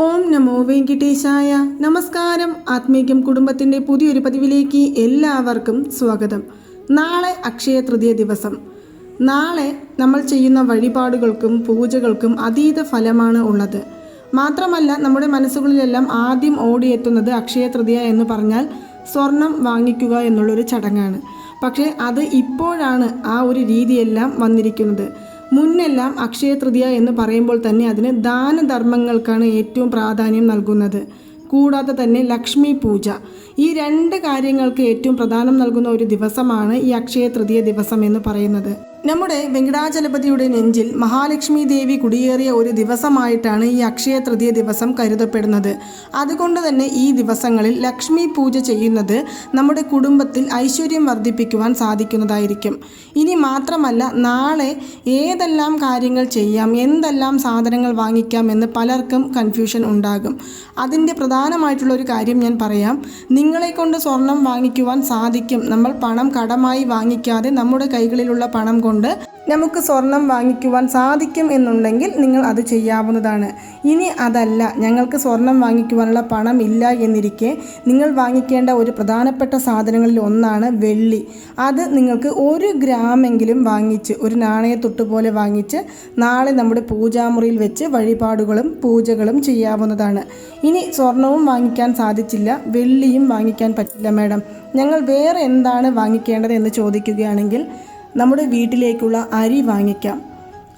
ഓം നമോ വെങ്കിട്ടേശായ. നമസ്കാരം. ആത്മീകം കുടുംബത്തിന്റെ പുതിയൊരു പതിവിലേക്ക് എല്ലാവർക്കും സ്വാഗതം. നാളെ അക്ഷയ തൃതീയ ദിവസം. നാളെ നമ്മൾ ചെയ്യുന്ന വഴിപാടുകൾക്കും പൂജകൾക്കും അതീത ഫലമാണ് ഉള്ളത്. മാത്രമല്ല നമ്മുടെ മനസ്സുകളിലെല്ലാം ആദ്യം ഓടിയെത്തുന്നത് അക്ഷയ തൃതീയ എന്ന് പറഞ്ഞാൽ സ്വർണം വാങ്ങിക്കുക എന്നുള്ളൊരു ചടങ്ങാണ്. പക്ഷേ അത് ഇപ്പോഴാണ് ആ ഒരു രീതിയെല്ലാം വന്നിരിക്കുന്നത്. മുന്നെല്ലാം അക്ഷയ തൃതീയ എന്ന് പറയുമ്പോൾ തന്നെ അതിന് ദാനധർമ്മങ്ങൾക്കാണ് ഏറ്റവും പ്രാധാന്യം നൽകുന്നത്. കൂടാതെ തന്നെ ലക്ഷ്മി പൂജ. ഈ രണ്ട് കാര്യങ്ങൾക്ക് ഏറ്റവും പ്രധാനം നൽകുന്ന ഒരു ദിവസമാണ് ഈ അക്ഷയ തൃതീയ ദിവസം എന്ന് പറയുന്നത്. നമ്മുടെ വെങ്കടാചലപതിയുടെ നെഞ്ചിൽ മഹാലക്ഷ്മി ദേവി കുടിയേറിയ ഒരു ദിവസമായിട്ടാണ് ഈ അക്ഷയ തൃതീയ ദിവസം കരുതപ്പെടുന്നത്. അതുകൊണ്ട് തന്നെ ഈ ദിവസങ്ങളിൽ ലക്ഷ്മി പൂജ ചെയ്യുന്നത് നമ്മുടെ കുടുംബത്തിൽ ഐശ്വര്യം വർദ്ധിപ്പിക്കുവാൻ സാധിക്കുന്നതായിരിക്കും. ഇനി മാത്രമല്ല നാളെ ഏതെല്ലാം കാര്യങ്ങൾ ചെയ്യാം എന്തെല്ലാം സാധനങ്ങൾ വാങ്ങിക്കാം എന്ന് പലർക്കും കൺഫ്യൂഷൻ ഉണ്ടാകും. അതിന്റെ പ്രധാനമായിട്ടുള്ള ഒരു കാര്യം ഞാൻ പറയാം. നിങ്ങളെ കൊണ്ട് സ്വർണം വാങ്ങിക്കുവാൻ സാധിക്കും. നമ്മൾ പണം കടമായി വാങ്ങിക്കാതെ നമ്മുടെ കൈകളിലുള്ള പണം കൊണ്ട് നമുക്ക് സ്വർണം വാങ്ങിക്കുവാൻ സാധിക്കും എന്നുണ്ടെങ്കിൽ നിങ്ങൾ അത് ചെയ്യാവുന്നതാണ്. ഇനി അതല്ല ഞങ്ങൾക്ക് സ്വർണം വാങ്ങിക്കുവാനുള്ള പണം ഇല്ല എന്നിരിക്കെ നിങ്ങൾ വാങ്ങിക്കേണ്ട ഒരു പ്രധാനപ്പെട്ട സാധനങ്ങളിൽ ഒന്നാണ് വെള്ളി. അത് നിങ്ങൾക്ക് ഒരു ഗ്രാമെങ്കിലും വാങ്ങിച്ച് ഒരു നാണയത്തൊട്ട് പോലെ വാങ്ങിച്ച് നാളെ നമ്മുടെ പൂജാമുറിയിൽ വെച്ച് വഴിപാടുകളും പൂജകളും ചെയ്യാവുന്നതാണ്. ഇനി സ്വർണവും വാങ്ങിക്കാൻ സാധിച്ചില്ല വെള്ളിയും വാങ്ങിക്കാൻ പറ്റില്ല മാഡം. ഞങ്ങൾ വേറെ എന്താണ് വാങ്ങിക്കേണ്ടത് എന്ന് ചോദിക്കുകയാണെങ്കിൽ നമ്മുടെ വീട്ടിലേക്കുള്ള അരി വാങ്ങിക്കാം.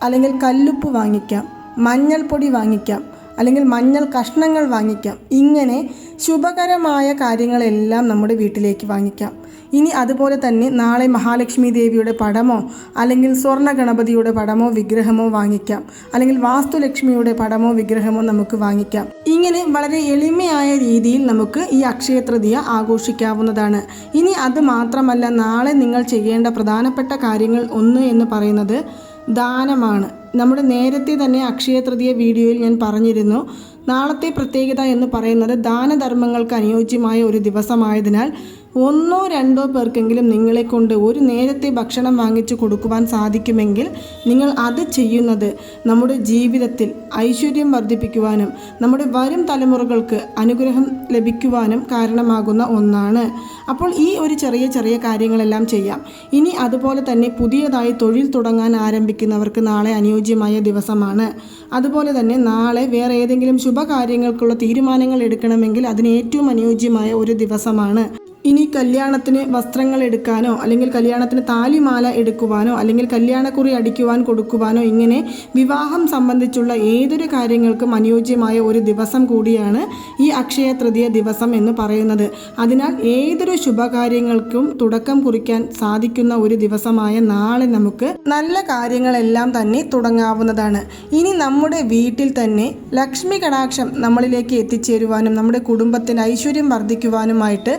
അല്ലെങ്കിൽ കല്ലുപ്പ് വാങ്ങിക്കാം. മഞ്ഞൾപ്പൊടി വാങ്ങിക്കാം. അല്ലെങ്കിൽ മഞ്ഞൾ കഷ്ണങ്ങൾ വാങ്ങിക്കാം. ഇങ്ങനെ ശുഭകരമായ കാര്യങ്ങളെല്ലാം നമ്മുടെ വീട്ടിലേക്ക് വാങ്ങിക്കാം. ഇനി അതുപോലെ തന്നെ നാളെ മഹാലക്ഷ്മി ദേവിയുടെ പടമോ അല്ലെങ്കിൽ സ്വർണ ഗണപതിയുടെ പടമോ വിഗ്രഹമോ വാങ്ങിക്കാം. അല്ലെങ്കിൽ വാസ്തുലക്ഷ്മിയുടെ പടമോ വിഗ്രഹമോ നമുക്ക് വാങ്ങിക്കാം. ഇങ്ങനെ വളരെ എളിമയായ രീതിയിൽ നമുക്ക് ഈ അക്ഷയ തൃതീയ ആഘോഷിക്കാവുന്നതാണ്. ഇനി അത് മാത്രമല്ല നാളെ നിങ്ങൾ ചെയ്യേണ്ട പ്രധാനപ്പെട്ട കാര്യങ്ങൾ ഒന്ന് എന്ന് പറയുന്നത് ദാനമാണ്. നമ്മുടെ നേരത്തെ തന്നെ അക്ഷയ തൃതീയ വീഡിയോയിൽ ഞാൻ പറഞ്ഞിരുന്നു. നാളത്തെ പ്രത്യേകത എന്ന് പറയുന്നത് ദാനധർമ്മങ്ങൾക്ക് അനുയോജ്യമായ ഒരു ദിവസമായതിനാൽ ഒന്നോ രണ്ടോ പേർക്കെങ്കിലും നിങ്ങളെ കൊണ്ട് ഒരു നേരത്തെ ഭക്ഷണം വാങ്ങിച്ചു കൊടുക്കുവാൻ സാധിക്കുമെങ്കിൽ നിങ്ങൾ അത് ചെയ്യുന്നത് നമ്മുടെ ജീവിതത്തിൽ ഐശ്വര്യം വർദ്ധിപ്പിക്കുവാനും നമ്മുടെ വരും തലമുറകൾക്ക് അനുഗ്രഹം ലഭിക്കുവാനും കാരണമാകുന്ന ഒന്നാണ്. അപ്പോൾ ഈ ഒരു ചെറിയ ചെറിയ കാര്യങ്ങളെല്ലാം ചെയ്യാം. ഇനി അതുപോലെ തന്നെ പുതിയതായി തൊഴിൽ തുടങ്ങാൻ ആരംഭിക്കുന്നവർക്ക് നാളെ അനുയോജ്യമായ ദിവസമാണ്. അതുപോലെ തന്നെ നാളെ വേറെ ഏതെങ്കിലും ശുഭകാര്യങ്ങൾക്കുള്ള തീരുമാനങ്ങൾ എടുക്കണമെങ്കിൽ അതിന് ഏറ്റവും അനുയോജ്യമായ ഒരു ദിവസമാണ്. ഇനി കല്യാണത്തിന് വസ്ത്രങ്ങൾ എടുക്കാനോ അല്ലെങ്കിൽ കല്യാണത്തിന് താലിമാല എടുക്കുവാനോ അല്ലെങ്കിൽ കല്യാണക്കുറി അടിക്കുവാൻ കൊടുക്കുവാനോ ഇങ്ങനെ വിവാഹം സംബന്ധിച്ചുള്ള ഏതൊരു കാര്യങ്ങൾക്കും അനുയോജ്യമായ ഒരു ദിവസം കൂടിയാണ് ഈ അക്ഷയ തൃതീയ ദിവസം എന്ന് പറയുന്നത്. അതിനാൽ ഏതൊരു ശുഭകാര്യങ്ങൾക്കും തുടക്കം കുറിക്കാൻ സാധിക്കുന്ന ഒരു ദിവസമായ നാളെ നമുക്ക് നല്ല കാര്യങ്ങളെല്ലാം തന്നെ തുടങ്ങാവുന്നതാണ്. ഇനി നമ്മുടെ വീട്ടിൽ തന്നെ ലക്ഷ്മി കടാക്ഷം നമ്മളിലേക്ക് എത്തിച്ചേരുവാനും നമ്മുടെ കുടുംബത്തിന് ഐശ്വര്യം വർദ്ധിക്കുവാനുമായിട്ട്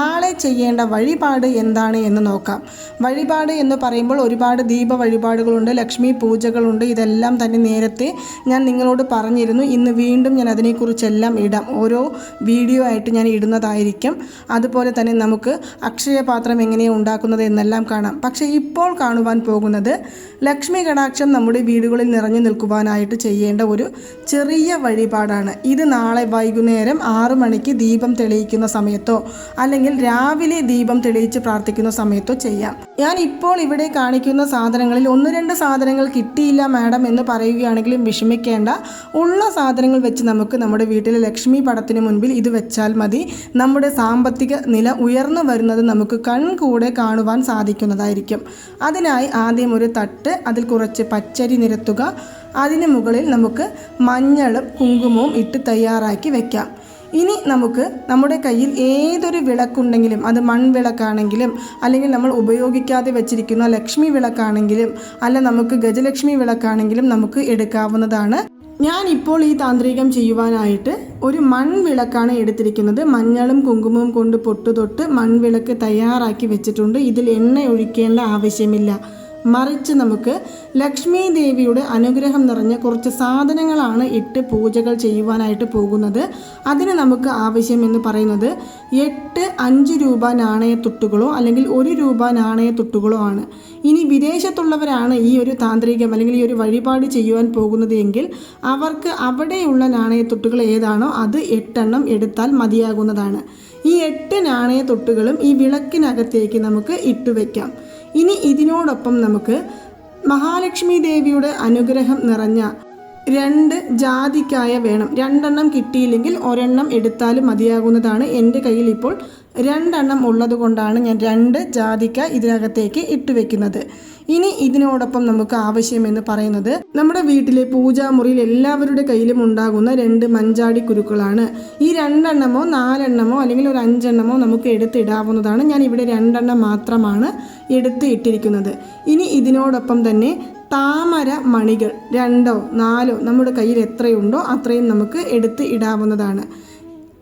നാളെ ചെയ്യേണ്ട വഴിപാട് എന്താണ് എന്ന് നോക്കാം. വഴിപാട് എന്ന് പറയുമ്പോൾ ഒരുപാട് ദീപ വഴിപാടുകളുണ്ട് ലക്ഷ്മി പൂജകളുണ്ട്. ഇതെല്ലാം തന്നെ നേരത്തെ ഞാൻ നിങ്ങളോട് പറഞ്ഞിരുന്നു. ഇന്ന് വീണ്ടും ഞാൻ അതിനെക്കുറിച്ചെല്ലാം ഇടാം. ഓരോ വീഡിയോ ആയിട്ട് ഞാൻ ഇടുന്നതായിരിക്കും. അതുപോലെ തന്നെ നമുക്ക് അക്ഷയപാത്രം എങ്ങനെയാണ് ഉണ്ടാക്കുന്നത് എന്നെല്ലാം കാണാം. പക്ഷേ ഇപ്പോൾ കാണുവാൻ പോകുന്നത് ലക്ഷ്മി കടാക്ഷം നമ്മുടെ വീടുകളിൽ നിറഞ്ഞു നിൽക്കുവാനായിട്ട് ചെയ്യേണ്ട ഒരു ചെറിയ വഴിപാടാണ്. ഇത് നാളെ വൈകുന്നേരം ആറു മണിക്ക് ദീപം തെളിയിക്കുന്ന സമയത്തോ അല്ലെങ്കിൽ രാവിലെ ദീപം തെളിയിച്ച് പ്രാർത്ഥിക്കുന്ന സമയത്തോ ചെയ്യാം. ഞാൻ ഇപ്പോൾ ഇവിടെ കാണിക്കുന്ന സാധനങ്ങളിൽ ഒന്ന് രണ്ട് സാധനങ്ങൾ കിട്ടിയില്ല മാഡം എന്ന് പറയുകയാണെങ്കിലും വിഷമിക്കേണ്ട. ഉള്ള സാധനങ്ങൾ വെച്ച് നമുക്ക് നമ്മുടെ വീട്ടിലെ ലക്ഷ്മി പടത്തിന് മുൻപിൽ ഇത് വെച്ചാൽ മതി. നമ്മുടെ സാമ്പത്തിക നില ഉയർന്നു വരുന്നത് നമുക്ക് കൺകൂടെ കാണുവാൻ സാധിക്കുന്നതായിരിക്കും. അതിനായി ആദ്യം ഒരു തട്ട് അതിൽ കുറച്ച് പച്ചരി നിരത്തുക. അതിന് മുകളിൽ നമുക്ക് മഞ്ഞളും കുങ്കുമവും ഇട്ട് തയ്യാറാക്കി വെക്കാം. ഇനി നമുക്ക് നമ്മുടെ കയ്യിൽ ഏതൊരു വിളക്കുണ്ടെങ്കിലും അത് മൺവിളക്കാണെങ്കിലും അല്ലെങ്കിൽ നമ്മൾ ഉപയോഗിക്കാതെ വെച്ചിരിക്കുന്ന ലക്ഷ്മി വിളക്കാണെങ്കിലും അല്ല നമുക്ക് ഗജലക്ഷ്മി വിളക്കാണെങ്കിലും നമുക്ക് എടുക്കാവുന്നതാണ്. ഞാൻ ഇപ്പോൾ ഈ താന്ത്രികം ചെയ്യുവാനായിട്ട് ഒരു മൺവിളക്കാണ് എടുത്തിരിക്കുന്നത്. മഞ്ഞളും കുങ്കുമവും കൊണ്ട് പൊട്ടുതൊട്ട് മൺവിളക്ക് തയ്യാറാക്കി വെച്ചിട്ടുണ്ട്. ഇതിൽ എണ്ണ ഒഴിക്കേണ്ട ആവശ്യമില്ല. മറിച്ച് നമുക്ക് ലക്ഷ്മി ദേവിയുടെ അനുഗ്രഹം നിറഞ്ഞ കുറച്ച് സാധനങ്ങളാണ് ഇട്ട് പൂജകൾ ചെയ്യുവാനായിട്ട് പോകുന്നത്. അതിന് നമുക്ക് ആവശ്യമെന്ന് പറയുന്നത് എട്ട് അഞ്ച് രൂപ നാണയത്തുട്ടുകളോ അല്ലെങ്കിൽ ഒരു രൂപ നാണയത്തുട്ടുകളോ ആണ്. ഇനി വിദേശത്തുള്ളവരാണ് ഈ ഒരു താന്ത്രികം അല്ലെങ്കിൽ ഈ ഒരു വഴിപാട് ചെയ്യുവാൻ പോകുന്നത് എങ്കിൽ അവർക്ക് അവിടെയുള്ള നാണയത്തുട്ടുകൾ ഏതാണോ അത് എട്ടെണ്ണം എടുത്താൽ മതിയാകുന്നതാണ്. ഈ എട്ട് നാണയത്തൊട്ടുകളും ഈ വിളക്കിനകത്തേക്ക് നമുക്ക് ഇട്ടുവെക്കാം ഇനി ഇതിനോടൊപ്പം നമുക്ക് മഹാലക്ഷ്മി ദേവിയുടെ അനുഗ്രഹം നിറഞ്ഞ രണ്ട് ജാതിക്കായ വേണം. രണ്ടെണ്ണം കിട്ടിയില്ലെങ്കിൽ ഒരെണ്ണം എടുത്താലും മതിയാകുന്നതാണ് എന്റെ കയ്യിൽ ഇപ്പോൾ. രണ്ടെണ്ണം ഉള്ളത് കൊണ്ടാണ് ഞാൻ രണ്ട് ജാതിക്ക ഇതിനകത്തേക്ക് ഇട്ട് വെക്കുന്നത്. ഇനി ഇതിനോടൊപ്പം നമുക്ക് ആവശ്യമെന്ന് പറയുന്നത് നമ്മുടെ വീട്ടിലെ പൂജാമുറിയിൽ എല്ലാവരുടെ കയ്യിലും ഉണ്ടാകുന്ന രണ്ട് മഞ്ചാടി കുരുക്കളാണ്. ഈ രണ്ടെണ്ണമോ നാലെണ്ണമോ അല്ലെങ്കിൽ ഒരു അഞ്ചെണ്ണമോ നമുക്ക് എടുത്തിടാവുന്നതാണ്. ഞാൻ ഇവിടെ രണ്ടെണ്ണം മാത്രമാണ് എടുത്ത് ഇട്ടിരിക്കുന്നത്. ഇനി ഇതിനോടൊപ്പം തന്നെ താമര മണികൾ രണ്ടോ നാലോ നമ്മുടെ കയ്യിൽ എത്രയുണ്ടോ അത്രയും നമുക്ക് എടുത്ത് ഇടാവുന്നതാണ്.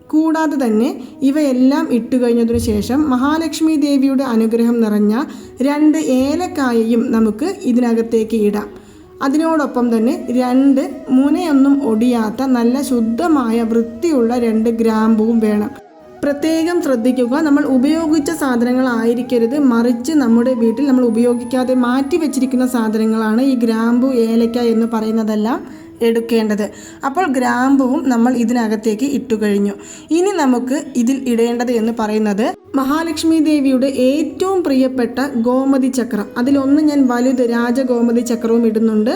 കൂടാതെ തന്നെ ഇവയെല്ലാം ഇട്ടു കഴിഞ്ഞതിനു ശേഷം മഹാലക്ഷ്മി ദേവിയുടെ അനുഗ്രഹം നിറഞ്ഞ രണ്ട് ഏലക്കായയും നമുക്ക് ഇതിനകത്തേക്ക് ഇടാം. അതിനോടൊപ്പം തന്നെ രണ്ട് മുനയൊന്നും ഒടിയാത്ത നല്ല ശുദ്ധമായ വൃത്തിയുള്ള രണ്ട് ഗ്രാമ്പുവും വേണം. പ്രത്യേകം ശ്രദ്ധിക്കുക. നമ്മൾ ഉപയോഗിച്ച സാധനങ്ങളായിരിക്കരുത്. മറിച്ച് നമ്മുടെ വീട്ടിൽ നമ്മൾ ഉപയോഗിക്കാതെ മാറ്റി വെച്ചിരിക്കുന്ന സാധനങ്ങളാണ് ഈ ഗ്രാമ്പു ഏലക്ക എന്ന് പറയുന്നതെല്ലാം എടുക്കേണ്ടത്. അപ്പോൾ ഗ്രാമ്പുവും നമ്മൾ ഇതിനകത്തേക്ക് ഇട്ടു കഴിഞ്ഞു ഇനി നമുക്ക് ഇതിൽ ഇടേണ്ടത് എന്ന് പറയുന്നത് മഹാലക്ഷ്മി ദേവിയുടെ ഏറ്റവും പ്രിയപ്പെട്ട ഗോമതി ചക്രം. അതിലൊന്ന് ഞാൻ വലുത് രാജഗോമതി ചക്രവും ഇടുന്നുണ്ട്.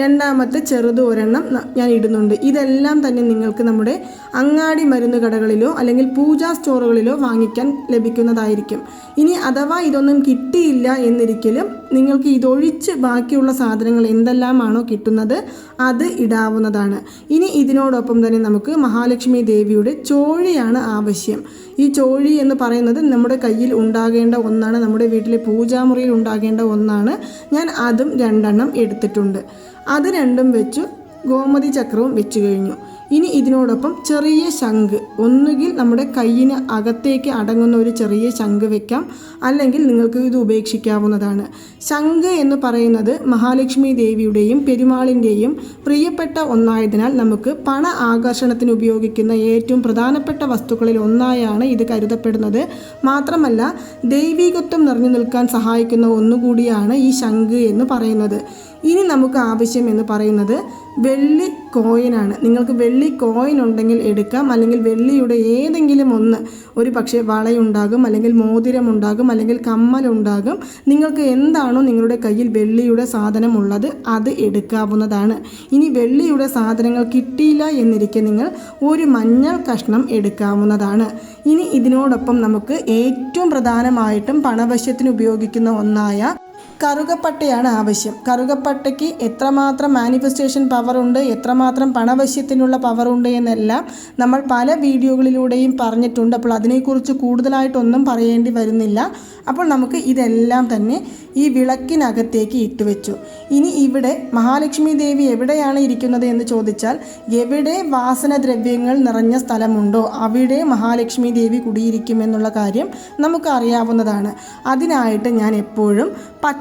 രണ്ടാമത്തെ ചെറുത് ഒരെണ്ണം ഞാൻ ഇടുന്നുണ്ട്. ഇതെല്ലാം തന്നെ നിങ്ങൾക്ക് നമ്മുടെ അങ്ങാടി മരുന്ന് കടകളിലോ അല്ലെങ്കിൽ പൂജാ സ്റ്റോറുകളിലോ വാങ്ങിക്കാൻ ലഭിക്കുന്നതായിരിക്കും. ഇനി അഥവാ ഇതൊന്നും കിട്ടിയില്ല എന്നിരിക്കലും നിങ്ങൾക്ക് ഇതൊഴിച്ച് ബാക്കിയുള്ള സാധനങ്ങൾ എന്തെല്ലാമാണോ കിട്ടുന്നത് അത് ഇടാവുന്നതാണ്. ഇനി ഇതിനോടൊപ്പം തന്നെ നമുക്ക് മഹാലക്ഷ്മി ദേവിയുടെ ചോഴിയാണ് ആവശ്യം. ഈ ചോഴി എന്ന് പറയുന്നത് നമ്മുടെ കയ്യിൽ ഉണ്ടാകേണ്ട ഒന്നാണ് നമ്മുടെ വീട്ടിലെ പൂജാമുറിയിൽ ഉണ്ടാകേണ്ട ഒന്നാണ്. ഞാൻ അതും രണ്ടെണ്ണം എടുത്തിട്ടുണ്ട്. അത് രണ്ടും വെച്ചു ഗോമതി ചക്രവും വെച്ചു കഴിഞ്ഞു. ഇനി ഇതിനോടൊപ്പം ചെറിയ ശംഖ്. ഒന്നുകിൽ നമ്മുടെ കയ്യിന് അകത്തേക്ക് അടങ്ങുന്ന ഒരു ചെറിയ ശംഖ് വെക്കാം. അല്ലെങ്കിൽ നിങ്ങൾക്ക് ഇത് ഉപേക്ഷിക്കാവുന്നതാണ്. ശംഖ് എന്ന് പറയുന്നത് മഹാലക്ഷ്മി ദേവിയുടെയും പെരുമാളിന്റെയും പ്രിയപ്പെട്ട ഒന്നായതിനാൽ നമുക്ക് പണ ആകർഷണത്തിന് ഉപയോഗിക്കുന്ന ഏറ്റവും പ്രധാനപ്പെട്ട വസ്തുക്കളിൽ ഒന്നായാണ് ഇത് കരുതപ്പെടുന്നത്. മാത്രമല്ല ദൈവികത്വം നിറഞ്ഞു നിൽക്കാൻ സഹായിക്കുന്ന ഒന്നുകൂടിയാണ് ഈ ശംഖ് എന്ന് പറയുന്നത്. ഇനി നമുക്ക് ആവശ്യം എന്ന് പറയുന്നത് വെള്ളി കോയിനാണ് നിങ്ങൾക്ക് വെള്ളി കോയിൻ ഉണ്ടെങ്കിൽ എടുക്കാം. അല്ലെങ്കിൽ വെള്ളിയുടെ ഏതെങ്കിലും ഒന്ന് ഒരു പക്ഷേ വളയുണ്ടാകും. അല്ലെങ്കിൽ മോതിരമുണ്ടാകും. അല്ലെങ്കിൽ കമ്മലുണ്ടാകും. നിങ്ങൾക്ക് എന്താണോ നിങ്ങളുടെ കയ്യിൽ വെള്ളിയുടെ സാധനം ഉള്ളത് അത് എടുക്കാവുന്നതാണ്. ഇനി വെള്ളിയുടെ സാധനങ്ങൾ കിട്ടിയില്ല എന്നിരിക്കെ നിങ്ങൾ ഒരു മഞ്ഞൾ കഷ്ണം എടുക്കാവുന്നതാണ്. ഇനി ഇതിനോടൊപ്പം നമുക്ക് ഏറ്റവും പ്രധാനമായിട്ടും പണവശ്യത്തിന് ഉപയോഗിക്കുന്ന ഒന്നായ കറുകപ്പട്ടയാണ് ആവശ്യം. കറുകപ്പട്ടയ്ക്ക് എത്രമാത്രം മാനിഫെസ്റ്റേഷൻ പവറുണ്ട് എത്രമാത്രം പണവശ്യത്തിനുള്ള പവറുണ്ട് എന്നെല്ലാം നമ്മൾ പല വീഡിയോകളിലൂടെയും പറഞ്ഞിട്ടുണ്ട്. അപ്പോൾ അതിനെക്കുറിച്ച് കൂടുതലായിട്ടൊന്നും പറയേണ്ടി വരുന്നില്ല. അപ്പോൾ നമുക്ക് ഇതെല്ലാം തന്നെ ഈ വിളക്കിനകത്തേക്ക് ഇട്ടുവെച്ചു. ഇനി ഇവിടെ മഹാലക്ഷ്മി ദേവി എവിടെയാണ് ഇരിക്കുന്നത് എന്ന് ചോദിച്ചാൽ എവിടെ വാസനദ്രവ്യങ്ങൾ നിറഞ്ഞ സ്ഥലമുണ്ടോ അവിടെ മഹാലക്ഷ്മി ദേവി കുടിയിരിക്കുമെന്നുള്ള കാര്യം നമുക്ക് അറിയാവുന്നതാണ്. അതിനായിട്ട് ഞാൻ എപ്പോഴും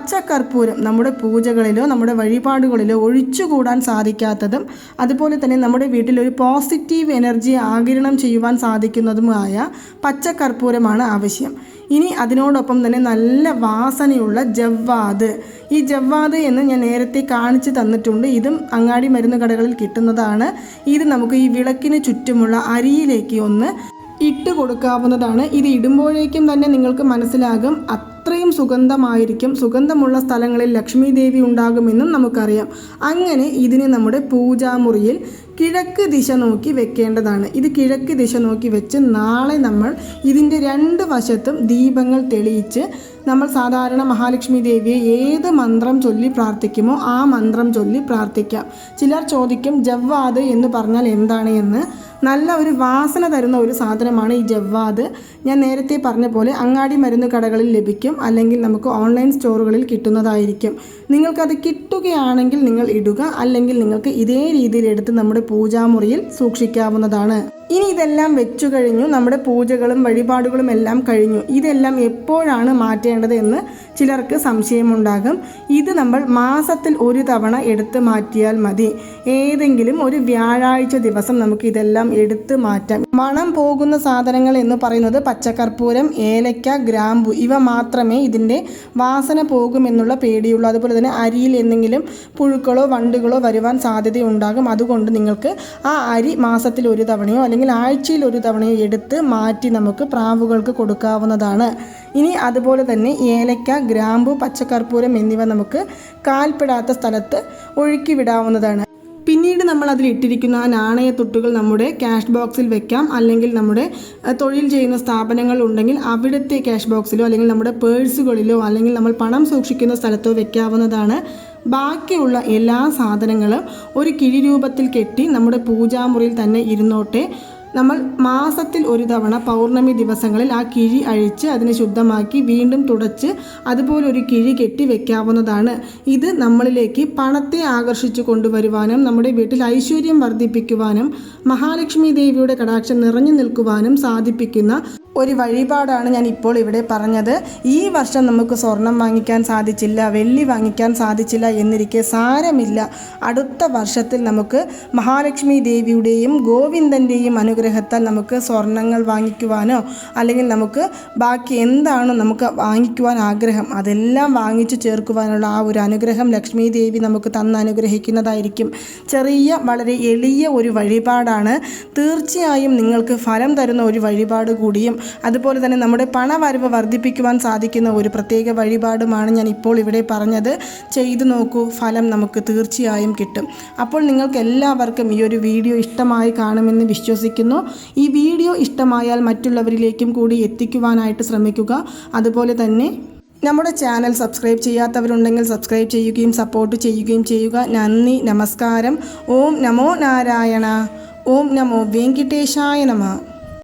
പച്ചക്കർപ്പൂരം നമ്മുടെ പൂജകളിലോ നമ്മുടെ വഴിപാടുകളിലോ ഒഴിച്ചുകൂടാൻ സാധിക്കാത്തതും അതുപോലെ തന്നെ നമ്മുടെ വീട്ടിൽ ഒരു പോസിറ്റീവ് എനർജി ആകിരണം ചെയ്യുവാൻ സാധിക്കുന്നതുമായ പച്ചക്കർപ്പൂരമാണ് ആവശ്യം. ഇനി അതിനോടൊപ്പം തന്നെ നല്ല വാസനയുള്ള ജവ്വാത് ഈ ജവ്വാത് എന്ന് ഞാൻ നേരത്തെ കാണിച്ചു തന്നിട്ടുണ്ട്. ഇതും അങ്ങാടി മരുന്ന് കടകളിൽ കിട്ടുന്നതാണ്. ഇത് നമുക്ക് ഈ വിളക്കിന് ചുറ്റുമുള്ള അരിയിലേക്ക് ഒന്ന് ഇട്ട് കൊടുക്കാവുന്നതാണ്. ഇത് ഇടുമ്പോഴേക്കും തന്നെ നിങ്ങൾക്ക് മനസ്സിലാകും അത്രയും സുഗന്ധമായിരിക്കും സുഗന്ധമുള്ള സ്ഥലങ്ങളിൽ ലക്ഷ്മി ദേവി ഉണ്ടാകുമെന്നും നമുക്കറിയാം. അങ്ങനെ ഇതിനെ നമ്മുടെ പൂജാമുറിയിൽ കിഴക്ക് ദിശ നോക്കി വെക്കേണ്ടതാണ്. ഇത് കിഴക്ക് ദിശ നോക്കി വെച്ച് നാളെ നമ്മൾ ഇതിന്റെ രണ്ട് വശത്തും ദീപങ്ങൾ തെളിയിച്ച് നമ്മൾ സാധാരണ മഹാലക്ഷ്മി ദേവിയെ ഏത് മന്ത്രം ചൊല്ലി പ്രാർത്ഥിക്കുമോ ആ മന്ത്രം ചൊല്ലി പ്രാർത്ഥിക്കാം. ചിലർ ചോദിക്കും ജവ്വാദ് എന്ന് പറഞ്ഞാൽ എന്താണ് എന്ന് നല്ല ഒരു വാസന തരുന്ന ഒരു സാധനമാണ് ഈ ജവ്വാദ്. ഞാൻ നേരത്തെ പറഞ്ഞ പോലെ അങ്ങാടി മരുന്ന് കടകളിൽ ലഭിക്കും അല്ലെങ്കിൽ നമുക്ക് ഓൺലൈൻ സ്റ്റോറുകളിൽ കിട്ടുന്നതായിരിക്കും. നിങ്ങൾക്കത് കിട്ടുകയാണെങ്കിൽ നിങ്ങൾ ഇടുക അല്ലെങ്കിൽ നിങ്ങൾക്ക് ഇതേ രീതിയിൽ എടുത്ത് നമ്മുടെ പൂജാമുറിയിൽ സൂക്ഷിക്കാവുന്നതാണ്. ഇനി ഇതെല്ലാം വെച്ചു കഴിഞ്ഞു നമ്മുടെ പൂജകളും വഴിപാടുകളും എല്ലാം കഴിഞ്ഞു. ഇതെല്ലാം എപ്പോഴാണ് മാറ്റേണ്ടത് എന്ന് ചിലർക്ക് സംശയമുണ്ടാകും. ഇത് നമ്മൾ മാസത്തിൽ ഒരു തവണ എടുത്ത് മാറ്റിയാൽ മതി. ഏതെങ്കിലും ഒരു വ്യാഴാഴ്ച ദിവസം നമുക്ക് ഇതെല്ലാം എടുത്ത് മാറ്റാം. മണം പോകുന്ന സാധനങ്ങൾ എന്ന് പറയുന്നത് പച്ചക്കർപ്പൂരം ഏലക്ക ഗ്രാമ്പു ഇവ മാത്രമേ ഇതിന്റെ വാസന പോകുമെന്നുള്ള പേടിയുള്ളൂ. അതുപോലെ തന്നെ അരിയിൽ എന്തെങ്കിലും പുഴുക്കളോ വണ്ടുകളോ വരുവാൻ സാധ്യതയുണ്ടാകും. അതുകൊണ്ട് നിങ്ങൾക്ക് ആ അരി മാസത്തിൽ ഒരു തവണയോ ആഴ്ചയിൽ ഒരു തവണയോ എടുത്ത് മാറ്റി നമുക്ക് പ്രാവുകൾക്ക് കൊടുക്കാവുന്നതാണ്. ഇനി അതുപോലെ തന്നെ ഏലക്ക ഗ്രാമ്പു പച്ചക്കർപ്പൂരം എന്നിവ നമുക്ക് കാൽപ്പെടാത്ത സ്ഥലത്ത് ഒഴുക്കി വിടാവുന്നതാണ്. പിന്നീട് നമ്മൾ അതിൽ ഇട്ടിരിക്കുന്ന ആ നാണയത്തൊട്ടുകൾ നമ്മുടെ ക്യാഷ് ബോക്സിൽ വെക്കാം. അല്ലെങ്കിൽ നമ്മുടെ തൊഴിൽ ചെയ്യുന്ന സ്ഥാപനങ്ങൾ ഉണ്ടെങ്കിൽ അവിടുത്തെ ക്യാഷ് ബോക്സിലോ അല്ലെങ്കിൽ നമ്മുടെ പേഴ്സുകളിലോ അല്ലെങ്കിൽ നമ്മൾ പണം സൂക്ഷിക്കുന്ന സ്ഥലത്തോ വെക്കാവുന്നതാണ്. ബാക്കിയുള്ള എല്ലാ സാധനങ്ങളും ഒരു കിഴി രൂപത്തിൽ കെട്ടി നമ്മുടെ പൂജാമുറിയിൽ തന്നെ ഇരുന്നോട്ടെ. നമ്മൾ മാസത്തിൽ ഒരു തവണ പൗർണമി ദിവസങ്ങളിൽ ആ കിഴി അഴിച്ച് അതിനെ ശുദ്ധമാക്കി വീണ്ടും തുടച്ച് അതുപോലെ ഒരു കിഴി കെട്ടി വെക്കാവുന്നതാണ്. ഇത് നമ്മളിലേക്ക് പണത്തെ ആകർഷിച്ചു കൊണ്ടുവരുവാനും നമ്മുടെ വീട്ടിൽ ഐശ്വര്യം വർദ്ധിപ്പിക്കുവാനും മഹാലക്ഷ്മി ദേവിയുടെ കടാക്ഷം നിറഞ്ഞു നിൽക്കുവാനും സാധിപ്പിക്കുന്ന ഒരു വഴിപാടാണ് ഞാൻ ഇപ്പോൾ ഇവിടെ പറഞ്ഞത്. ഈ വർഷം നമുക്ക് സ്വർണം വാങ്ങിക്കാൻ സാധിച്ചില്ല വെള്ളി വാങ്ങിക്കാൻ സാധിച്ചില്ല എന്നിരിക്കെ സാരമില്ല. അടുത്ത വർഷത്തിൽ നമുക്ക് മഹാലക്ഷ്മി ദേവിയുടെയും ഗോവിന്ദന്റെയും അനുഗ്രഹത്താൽ നമുക്ക് സ്വർണങ്ങൾ വാങ്ങിക്കുവാനോ അല്ലെങ്കിൽ നമുക്ക് ബാക്കി എന്താണ് നമുക്ക് വാങ്ങിക്കുവാൻ ആഗ്രഹം അതെല്ലാം വാങ്ങിച്ചു ചേർക്കുവാനുള്ള ആ ഒരു അനുഗ്രഹം ലക്ഷ്മി ദേവി നമുക്ക് തന്ന് അനുഗ്രഹിക്കുന്നതായിരിക്കും. ചെറിയ വളരെ എളിയ ഒരു വഴിപാടാണ്. തീർച്ചയായും നിങ്ങൾക്ക് ഫലം തരുന്ന ഒരു വഴിപാട് കൂടിയും അതുപോലെ തന്നെ നമ്മുടെ പണവരവ് വർദ്ധിപ്പിക്കുവാൻ സാധിക്കുന്ന ഒരു പ്രത്യേക വഴിപാടുമാണ് ഞാൻ ഇപ്പോൾ ഇവിടെ പറഞ്ഞത്. ചെയ്തു നോക്കൂ ഫലം നമുക്ക് തീർച്ചയായും കിട്ടും. അപ്പോൾ നിങ്ങൾക്ക് എല്ലാവർക്കും ഈ ഒരു വീഡിയോ ഇഷ്ടമായി കാണുമെന്ന് വിശ്വസിക്കുന്നു. ഈ വീഡിയോ ഇഷ്ടമായാൽ മറ്റുള്ളവരിലേക്കും കൂടി എത്തിക്കുവാനായിട്ട് ശ്രമിക്കുക. അതുപോലെ തന്നെ നമ്മുടെ ചാനൽ സബ്സ്ക്രൈബ് ചെയ്യാത്തവരുണ്ടെങ്കിൽ സബ്സ്ക്രൈബ് ചെയ്യുകയും സപ്പോർട്ട് ചെയ്യുകയും ചെയ്യുക. നന്ദി നമസ്കാരം. ഓം നമോ നാരായണ. ഓം നമോ വെങ്കിട്ടേശായ നമ.